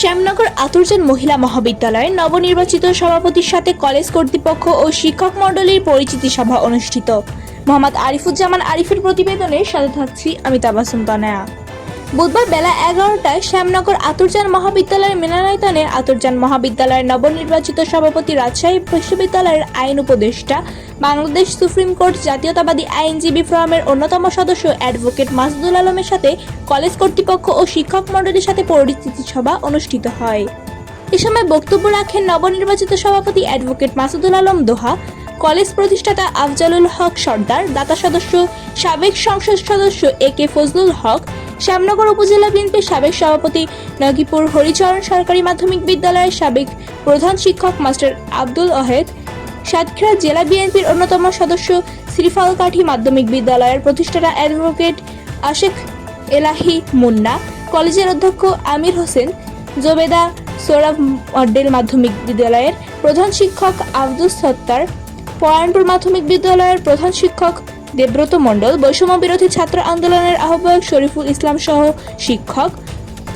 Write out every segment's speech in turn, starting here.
শ্যামনগর আতুরজান মহিলা মহাবিদ্যালয়ের নবনির্বাচিত সভাপতির সাথে কলেজ কর্তৃপক্ষ ও শিক্ষক মণ্ডলীর পরিচিতি সভা অনুষ্ঠিত। মোহাম্মদ আরিফুজ্জামান আরিফের প্রতিবেদনে সাথে থাকছি আমি তাবাসুম তানায়া। বুধবার বেলা এগারোটায় শ্যামনগর আতুরজান মহাবিদ্যালয়ের মিলনায়তনে আতুরজান মহাবিদ্যালয়ের নবনির্বাচিত সভাপতি রাজশাহী বিশ্ববিদ্যালয়ের আইন উপদেষ্টা, বাংলাদেশ সুপ্রিম কোর্ট জাতীয়তাবাদী আইনজীবী ফোরামের অন্যতম সদস্য অ্যাডভোকেট মাসুদুল আলমের সাথে কলেজ কর্তৃপক্ষ ও শিক্ষক মণ্ডলীর সাথে পরিচিতি সভা অনুষ্ঠিত হয়। এ সময় বক্তব্য রাখেন নবনির্বাচিত সভাপতি অ্যাডভোকেট মাসুদুল আলম দোহা, কলেজ প্রতিষ্ঠাতা আফজালুল হক সর্দার, দাতা সদস্য, সাবেক সংসদ সদস্য এ কে ফজলুল হক শ্যামনগর উপজেলা বিএনপির সাবেক সভাপতি নগিপুর হরিচরণ সরকারি মাধ্যমিক বিদ্যালয়ের সাবেক প্রধান শিক্ষক মাস্টার আব্দুল ওহেদ সাতক্ষীরা জেলা বিএনপির অন্যতম সদস্য শ্রীফল কাঠি মাধ্যমিক বিদ্যালয়ের প্রতিষ্ঠাতা অ্যাডভোকেট আশেখ এলাহি মুন্না, কলেজের অধ্যক্ষ আমির হোসেন, জোবেদা সোরাব মডেল মাধ্যমিক বিদ্যালয়ের প্রধান শিক্ষক আব্দুল সত্তার পরায়ণপুর মাধ্যমিক বিদ্যালয়ের প্রধান শিক্ষক দেব্রত মণ্ডল বৈষম্য বিরোধী ছাত্র আন্দোলনের আহ্বায়ক শরীফুল ইসলাম সহ শিক্ষক,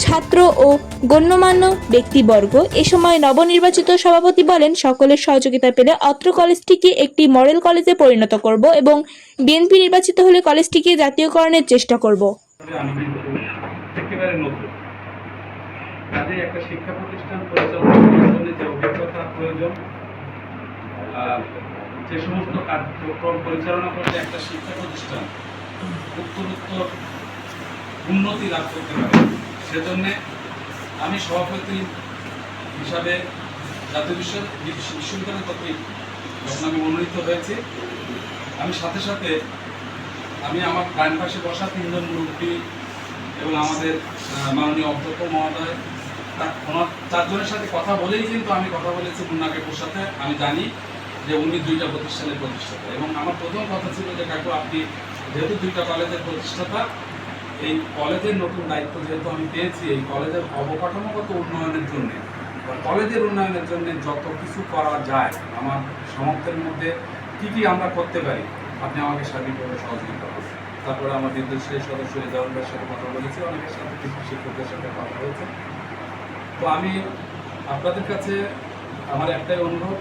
ছাত্র ও গণ্যমান্য ব্যক্তিবর্গ। এ সময় নবনির্বাচিত সভাপতি বলেন, সকলের সহযোগিতা পেলে অত্র কলেজটিকে একটি মডেল কলেজে পরিণত করব এবং বিএনপি নির্বাচিত হলে কলেজটিকে জাতীয়করণের চেষ্টা করব। কাজে একটা শিক্ষা প্রতিষ্ঠান পরিচালনা যে অভিজ্ঞতা প্রয়োজন যে সমস্ত কার্যক্রম পরিচালনা করতে একটা শিক্ষা প্রতিষ্ঠান উত্তরোত্তর উন্নতি লাভ করতে পারে। সেজন্যে আমি সভাপতি হিসাবে জাতীয় বিশ্ব বিশ্ববিদ্যালয় কর্তৃক যখন আমি মনোনীত হয়েছি, আমি সাথে সাথে আমি আমার ডান পাশে বসা তিনজন মুরব্বী এবং আমাদের মাননীয় অধ্যক্ষ মহোদয় ওনার চারজনের সাথে কথা বলেই কিন্তু আমি কথা বলেছি মুন্না কাকুর সাথে আমি জানি। যে উনি দুইটা প্রতিষ্ঠানের প্রতিষ্ঠাতা। এবং আমার প্রথম কথা ছিল যে, কাকু, আপনি যেহেতু দুইটা কলেজের প্রতিষ্ঠাতা, এই কলেজের নতুন দায়িত্ব যেহেতু আমি পেয়েছি, এই কলেজের অবকাঠামোগত উন্নয়নের জন্য কলেজের উন্নয়নের জন্য যত কিছু করা যায়, আমার সামর্থ্যের মধ্যে কি কি আমরা করতে পারি, আপনি আমাকে সার্বিকভাবে সহযোগিতা করবেন তারপরে আমার বিদ্যুৎ সদস্য রেজাউলের সাথে কথা বলেছি, অনেকের সাথে কৃষি শিক্ষকদের সাথে কথা হয়েছে। তো আমি আপনাদের কাছে আমার একটাই অনুরোধ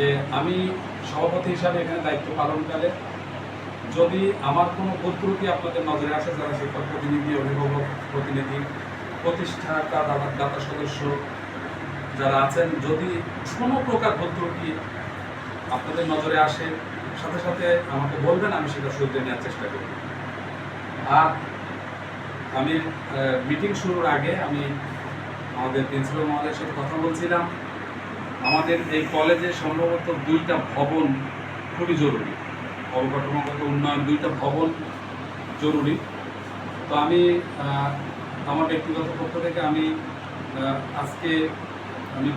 যে আমি সভাপতি হিসাবে এখানে দায়িত্ব পালনকালে যদি আমার কোনো ভুল ত্রুটি আপনাদের নজরে আসে, যারা শিক্ষক প্রতিনিধি, অভিভাবক, প্রতিনিধি, প্রতিষ্ঠাতা, দাতা সদস্য যারা আছেন, যদি কোনো প্রকার ভুল ত্রুটি আপনাদের নজরে আসে, সাথে সাথে আমাকে বলবেন, আমি সেটা শুধরে নেওয়ার চেষ্টা করব। আর আমি মিটিং শুরুর আগে আমি আমাদের প্রিন্সিপাল মহোদয়ের সাথে কথা বলছিলাম। আমাদের এই কলেজে সম্ভবত দুইটা ভবন খুবই জরুরি। অবকাঠামোগত উন্নয়ন দুইটা ভবন জরুরি। তো আমি আমার ব্যক্তিগত পক্ষ থেকে আমি আজকে আমি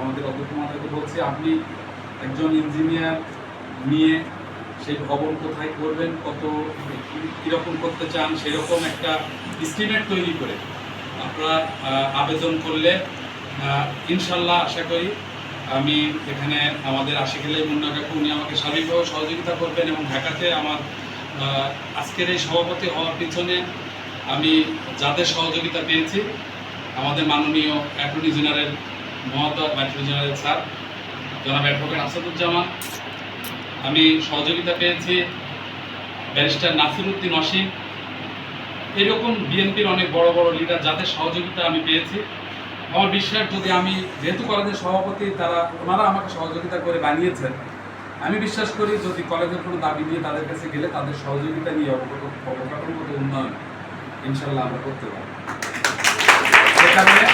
আমাদের অধ্যক্ষ মহোদয়কে বলছি, আপনি একজন ইঞ্জিনিয়ার নিয়ে সেই ভবন কোথায় করবেন, কত, কীরকম করতে চান, সেরকম একটা এস্টিমেট তৈরি করে আপনারা আবেদন করলে ইনশাল্লাহ আশা করি আমি এখানে আমাদের আশিকেলে মুন্না কাকু, উনি আমাকে সার্বিকভাবে সহযোগিতা করবেন এবং ঢাকাতে আমার আজকের এই সভাপতি হওয়ার পিছনে আমি যাদের সহযোগিতা পেয়েছি, আমাদের মাননীয় অ্যাটর্নি জেনারেল মহোদয়, অ্যাটর্নি জেনারেল স্যার, জনাব অ্যাডভোকেট আসাদুজ্জামান, আমি সহযোগিতা পেয়েছি ব্যারিস্টার নাসিরুদ্দিন অসীম। এরকম বিএনপির অনেক বড় বড় লিডার যাদের সহযোগিতা আমি পেয়েছি। আমার বিশ্বাস যদি আমি যেহেতু কলেজের সভাপতি, তারা, ওনারা আমাকে সহযোগিতা করে বানিয়েছেন। আমি বিশ্বাস করি যদি কলেজের কোনো দাবি নিয়ে তাদের কাছে গেলে তাদের সহযোগিতা নিয়ে অবগত, অবকাঠামোগত উন্নয়ন ইনশাল্লাহ আমরা করতে পারি সে কারণে